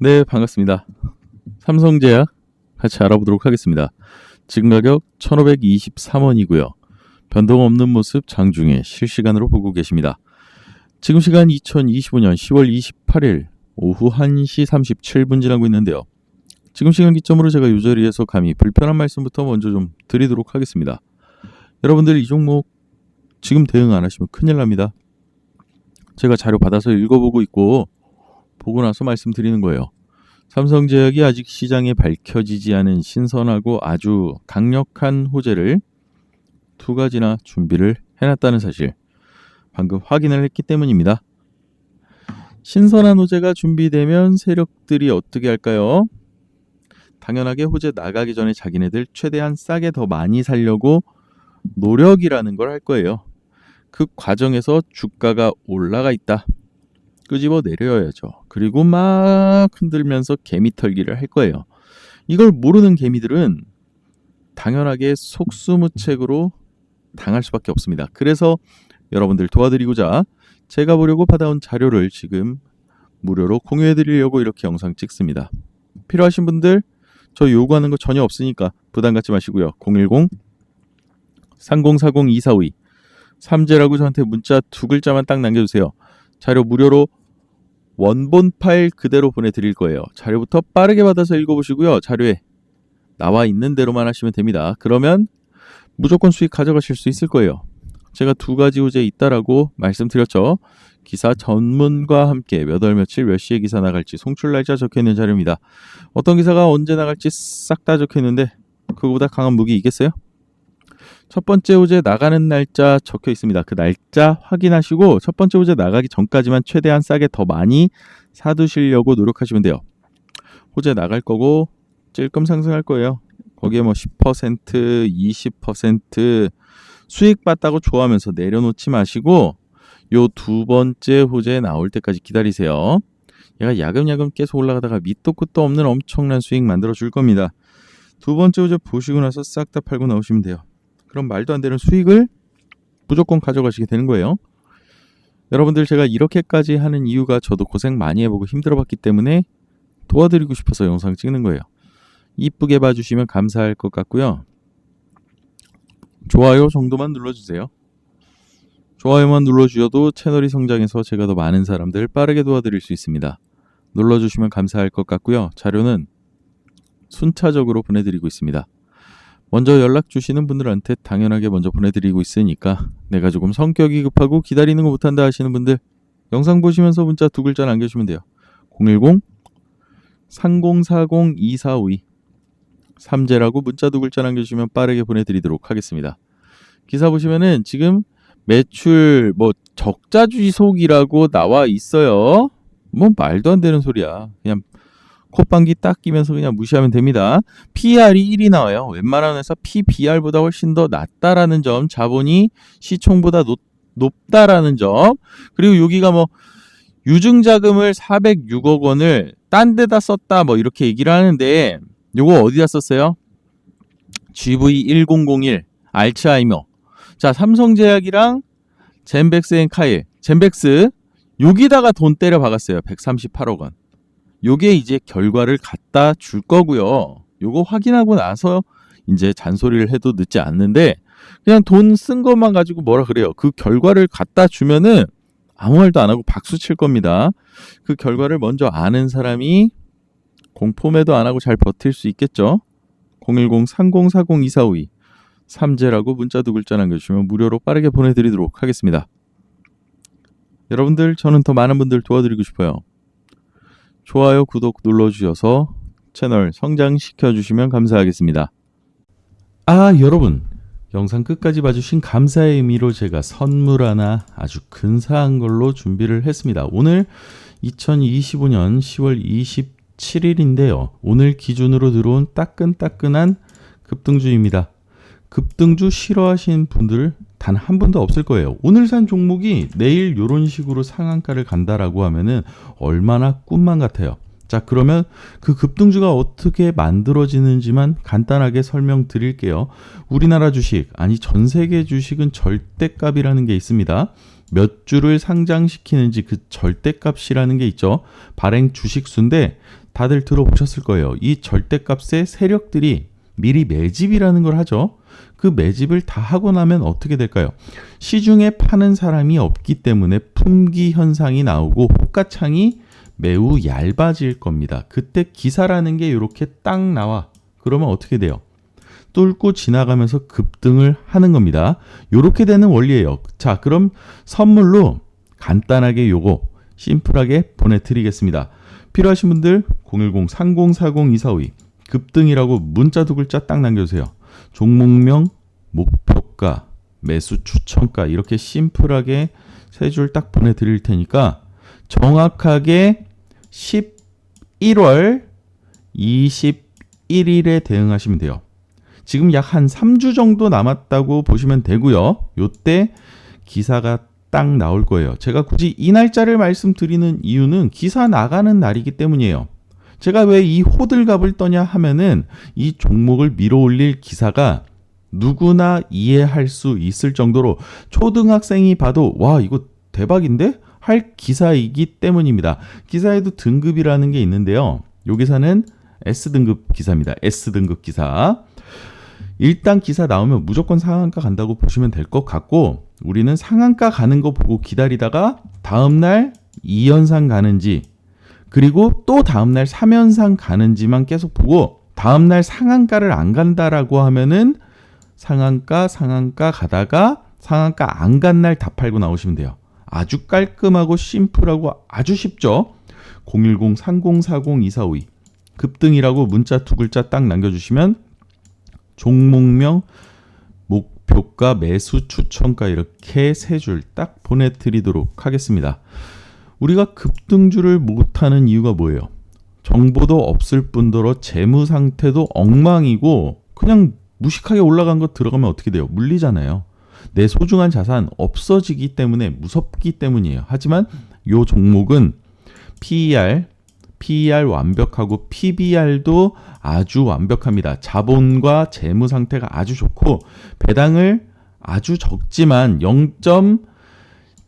네, 반갑습니다. 삼성제약 같이 알아보도록 하겠습니다. 지금 가격 1,523원이고요. 변동 없는 모습 장중에 실시간으로 보고 계십니다. 지금 시간 2025년 10월 28일 오후 1시 37분 지나고 있는데요. 지금 시간 기점으로 제가 이 자리에서 감히 불편한 말씀부터 먼저 좀 드리도록 하겠습니다. 여러분들 이 종목 지금 대응 안 하시면 큰일 납니다. 제가 자료 받아서 읽어보고 있고 보고 나서 말씀드리는 거예요. 삼성제약이 아직 시장에 밝혀지지 않은 신선하고 아주 강력한 호재를 두 가지나 준비를 해놨다는 사실 방금 확인을 했기 때문입니다. 신선한 호재가 준비되면 세력들이 어떻게 할까요? 당연하게 호재 나가기 전에 자기네들 최대한 싸게 더 많이 살려고 노력이라는 걸 할 거예요. 그 과정에서 주가가 올라가 있다. 끄집어 내려야죠. 그리고 막 흔들면서 개미 털기를 할 거예요. 이걸 모르는 개미들은 당연하게 속수무책으로 당할 수밖에 없습니다. 그래서 여러분들 도와드리고자 제가 보려고 받아온 자료를 지금 무료로 공유해 드리려고 이렇게 영상 찍습니다. 필요하신 분들 저 요구하는 거 전혀 없으니까 부담 갖지 마시고요. 010 3040 2452 삼재라고 저한테 문자 두 글자만 딱 남겨주세요. 자료 무료로 원본 파일 그대로 보내드릴 거예요. 자료부터 빠르게 받아서 읽어보시고요. 자료에 나와 있는 대로만 하시면 됩니다. 그러면 무조건 수익 가져가실 수 있을 거예요. 제가 두 가지 호재 있다라고 말씀드렸죠. 기사 전문과 함께 몇 월 며칠 몇 시에 기사 나갈지 송출 날짜 적혀 있는 자료입니다. 어떤 기사가 언제 나갈지 싹 다 적혀 있는데 그거보다 강한 무기 있겠어요? 첫 번째 호재 나가는 날짜 적혀 있습니다. 그 날짜 확인하시고 첫 번째 호재 나가기 전까지만 최대한 싸게 더 많이 사두시려고 노력하시면 돼요. 호재 나갈 거고 찔끔 상승할 거예요. 거기에 뭐 10%, 20% 수익 봤다고 좋아하면서 내려놓지 마시고 요 두 번째 호재 나올 때까지 기다리세요. 얘가 야금야금 계속 올라가다가 밑도 끝도 없는 엄청난 수익 만들어 줄 겁니다. 두 번째 호재 보시고 나서 싹 다 팔고 나오시면 돼요. 그럼 말도 안 되는 수익을 무조건 가져가시게 되는 거예요. 여러분들 제가 이렇게까지 하는 이유가 저도 고생 많이 해보고 힘들어봤기 때문에 도와드리고 싶어서 영상 찍는 거예요. 이쁘게 봐주시면 감사할 것 같고요. 좋아요 정도만 눌러주세요. 좋아요만 눌러주셔도 채널이 성장해서 제가 더 많은 사람들 빠르게 도와드릴 수 있습니다. 눌러주시면 감사할 것 같고요. 자료는 순차적으로 보내드리고 있습니다. 먼저 연락 주시는 분들한테 당연하게 먼저 보내드리고 있으니까 내가 조금 성격이 급하고 기다리는 거 못한다 하시는 분들 영상 보시면서 문자 두 글자 남겨주시면 돼요. 010 3040 2452 삼재라고 문자 두 글자 남겨주시면 빠르게 보내드리도록 하겠습니다. 기사 보시면은 지금 매출 뭐 적자 주의속이라고 나와 있어요. 뭐 말도 안 되는 소리야. 그냥 콧방귀 딱 끼면서 그냥 무시하면 됩니다. PR이 1이 나와요. 웬만한 회사 PBR보다 훨씬 더 낮다라는 점, 자본이 시총보다 높, 높다라는 점, 그리고 여기가 뭐 유증자금을 406억 원을 딴 데다 썼다 뭐 이렇게 얘기를 하는데 요거 어디다 썼어요? GV1001 알츠하이머. 자, 삼성제약이랑 젠백스 앤 카일, 젠백스 여기다가 돈 때려 박았어요. 138억 원. 요게 이제 결과를 갖다 줄 거고요. 요거 확인하고 나서 이제 잔소리를 해도 늦지 않는데 그냥 돈 쓴 것만 가지고 뭐라 그래요. 그 결과를 갖다 주면은 아무 말도 안 하고 박수 칠 겁니다. 그 결과를 먼저 아는 사람이 공포매도 안 하고 잘 버틸 수 있겠죠. 010-3040-2452 삼재라고 문자 두 글자 남겨주시면 무료로 빠르게 보내드리도록 하겠습니다. 여러분들 저는 더 많은 분들 도와드리고 싶어요. 좋아요, 구독 눌러주셔서 채널 성장시켜 주시면 감사하겠습니다. 아, 여러분. 영상 끝까지 봐주신 감사의 의미로 제가 선물 하나 아주 근사한 걸로 준비를 했습니다. 오늘 2025년 10월 27일인데요. 오늘 기준으로 들어온 따끈따끈한 급등주입니다. 급등주 싫어하시는 분들 단 한 분도 없을 거예요. 오늘 산 종목이 내일 이런 식으로 상한가를 간다라고 하면은 얼마나 꿈만 같아요. 자, 그러면 그 급등주가 어떻게 만들어지는지만 간단하게 설명드릴게요. 우리나라 주식, 아니 전 세계 주식은 절대값이라는 게 있습니다. 몇 주를 상장시키는지 그 절대값이라는 게 있죠. 발행 주식수인데 다들 들어보셨을 거예요. 이 절대값의 세력들이 미리 매집이라는 걸 하죠. 그 매집을 다 하고 나면 어떻게 될까요? 시중에 파는 사람이 없기 때문에 품귀 현상이 나오고 호가창이 매우 얇아질 겁니다. 그때 기사라는 게 이렇게 딱 나와. 그러면 어떻게 돼요? 뚫고 지나가면서 급등을 하는 겁니다. 이렇게 되는 원리예요. 자, 그럼 선물로 간단하게 요거 심플하게 보내드리겠습니다. 필요하신 분들 010-3040-2452 급등이라고 문자 두 글자 딱 남겨주세요. 종목명, 목표가, 매수 추천가 이렇게 심플하게 세 줄 딱 보내드릴 테니까 정확하게 11월 21일에 대응하시면 돼요. 지금 약 한 3주 정도 남았다고 보시면 되고요. 요때 기사가 딱 나올 거예요. 제가 굳이 이 날짜를 말씀드리는 이유는 기사 나가는 날이기 때문이에요. 제가 왜 이 호들갑을 떠냐 하면은 이 종목을 밀어 올릴 기사가 누구나 이해할 수 있을 정도로 초등학생이 봐도 와 이거 대박인데 할 기사이기 때문입니다. 기사에도 등급이라는 게 있는데요. 요 기사는 S 등급 기사입니다. S 등급 기사. 일단 기사 나오면 무조건 상한가 간다고 보시면 될 것 같고 우리는 상한가 가는 거 보고 기다리다가 다음날 2연상 가는지 그리고 또 다음날 3연상 가는지만 계속 보고 다음날 상한가를 안 간다라고 하면은 상한가 상한가 가다가 상한가 안 간 날 다 팔고 나오시면 돼요. 아주 깔끔하고 심플하고 아주 쉽죠. 010-3040-2452 급등이라고 문자 두 글자 딱 남겨주시면 종목명, 목표가, 매수 추천가 이렇게 세 줄 딱 보내드리도록 하겠습니다. 우리가 급등주를 못하는 이유가 뭐예요? 정보도 없을 뿐더러 재무 상태도 엉망이고 그냥 무식하게 올라간 거 들어가면 어떻게 돼요? 물리잖아요. 내 소중한 자산 없어지기 때문에 무섭기 때문이에요. 하지만 요 종목은 PER, PER 완벽하고 PBR도 아주 완벽합니다. 자본과 재무 상태가 아주 좋고 배당을 아주 적지만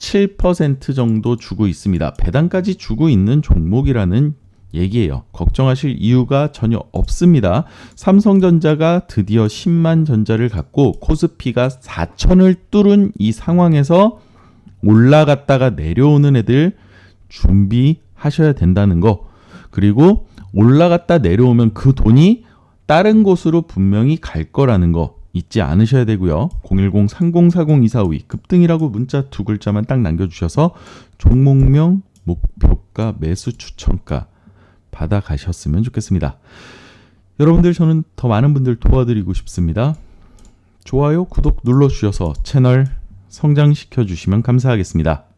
0.7% 정도 주고 있습니다. 배당까지 주고 있는 종목이라는 얘기예요. 걱정하실 이유가 전혀 없습니다. 삼성전자가 드디어 10만 전자를 갖고 코스피가 4천을 뚫은 이 상황에서 올라갔다가 내려오는 애들 준비하셔야 된다는 거. 그리고 올라갔다 내려오면 그 돈이 다른 곳으로 분명히 갈 거라는 거 잊지 않으셔야 되고요. 010-3040-2452 급등이라고 문자 두 글자만 딱 남겨주셔서 종목명, 목표가, 매수 추천가 받아가셨으면 좋겠습니다. 여러분들 저는 더 많은 분들 도와드리고 싶습니다. 좋아요, 구독 눌러주셔서 채널 성장시켜 주시면 감사하겠습니다.